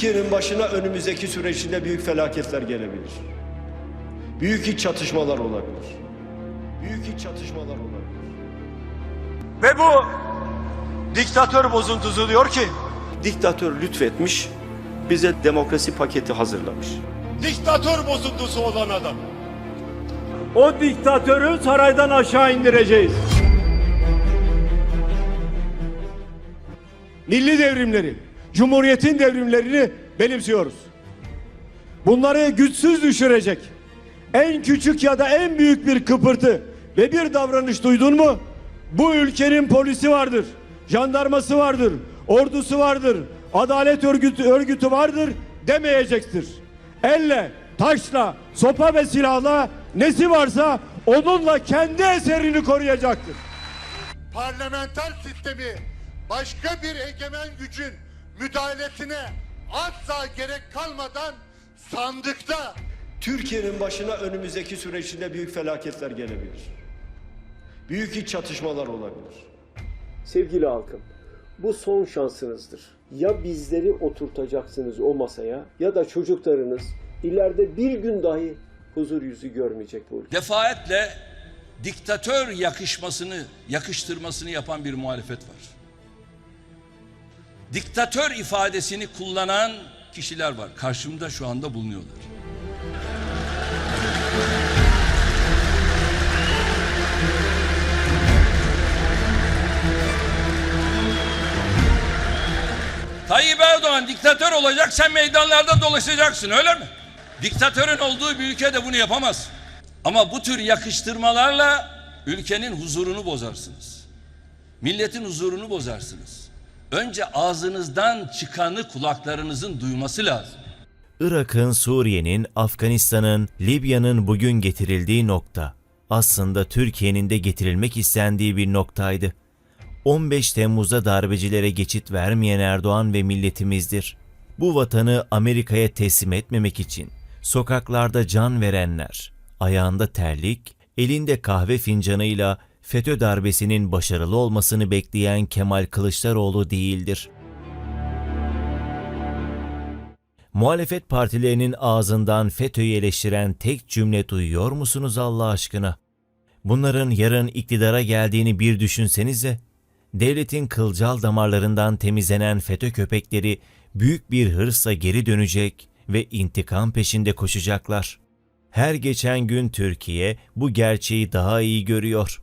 Türkiye'nin başına önümüzdeki süreçte büyük felaketler gelebilir. Büyük iç çatışmalar olabilir. Büyük iç çatışmalar olabilir. Ve bu diktatör bozuntusu diyor ki Diktatör lütfetmiş, bize demokrasi paketi hazırlamış. diktatör bozuntusu olan adam. O diktatörü saraydan aşağı indireceğiz. Milli devrimleri, cumhuriyetin devrimlerini benimsiyoruz. Bunları güçsüz düşürecek. En küçük ya da en büyük bir kıpırtı ve bir davranış duydun mu? Bu ülkenin polisi vardır, jandarması vardır, ordusu vardır, adalet örgütü, örgütü vardır demeyecektir. Elle, taşla, sopa ve silahla nesi varsa onunla kendi eserini koruyacaktır. parlamenter sistemi başka bir egemen gücün müdahalesine asla gerek kalmadan sandıkta Türkiye'nin başına önümüzdeki süreçte büyük felaketler gelebilir. Büyük iç çatışmalar olabilir. Sevgili halkım, bu son şansınızdır. Ya bizleri oturtacaksınız o masaya ya da çocuklarınız ileride bir gün dahi huzur yüzü görmeyecek bu ülke. defaatle diktatör yakışmasını, yakıştırmasını yapan bir muhalefet var. Diktatör ifadesini kullanan kişiler var. Karşımda şu anda bulunuyorlar. Tayyip Erdoğan diktatör olacak, sen meydanlarda dolaşacaksın öyle mi? Diktatörün olduğu bir ülkede bunu yapamaz. Ama bu tür yakıştırmalarla ülkenin huzurunu bozarsınız. Milletin huzurunu bozarsınız. Önce ağzınızdan çıkanı kulaklarınızın duyması lazım. Irak'ın, Suriye'nin, Afganistan'ın, Libya'nın bugün getirildiği nokta aslında Türkiye'nin de getirilmek istendiği bir noktaydı. 15 Temmuz'da darbecilere geçit vermeyen Erdoğan ve milletimizdir. Bu vatanı Amerika'ya teslim etmemek için sokaklarda can verenler, ayağında terlik, elinde kahve fincanıyla FETÖ darbesinin başarılı olmasını bekleyen Kemal Kılıçdaroğlu değildir. Muhalefet partilerinin ağzından FETÖ'yü eleştiren tek cümle duyuyor musunuz Allah aşkına? Bunların yarın iktidara geldiğini bir düşünsenize. Devletin kılcal damarlarından temizlenen FETÖ köpekleri büyük bir hırsla geri dönecek ve intikam peşinde koşacaklar. Her geçen gün Türkiye bu gerçeği daha iyi görüyor.